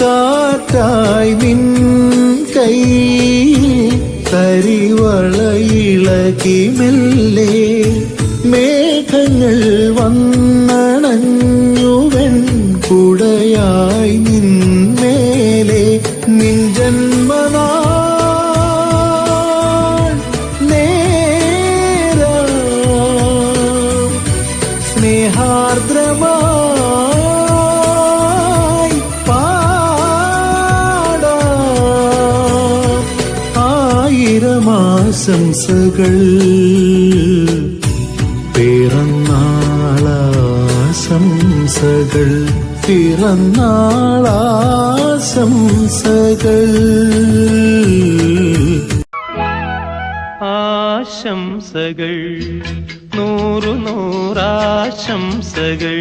കാറ്റായി നിൻ കൈ തരിവളയിളകി മെല്ലെ മേഘങ്ങൾ വന്നണഞ്ഞുവൻ കുടയായി നിന്മേലെ നിൻ ജന്മനാൾ നേരാം. സ്നേഹാർദ്രമായി ആയിരം ആശംസകൾ പിറന്നാളാശംസകൾ പിറന്നാളാശംസകൾ. ആശംസകൾ നൂറു നൂറാശംസകൾ.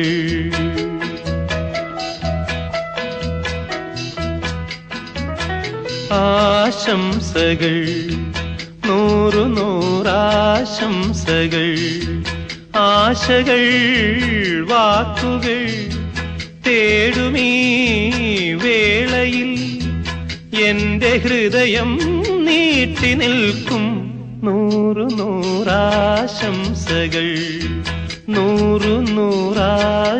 ആശംസകൾ നൂറു നൂറാശംസകൾ. ആശകൾ വാക്കുകൾ തേടുമീ വേളയിൽ എന്റെ ഹൃദയം നീട്ടി നിൽക്കും. നൂറു നൂറാശംസകൾ നൂറു നൂറാശംസകൾ.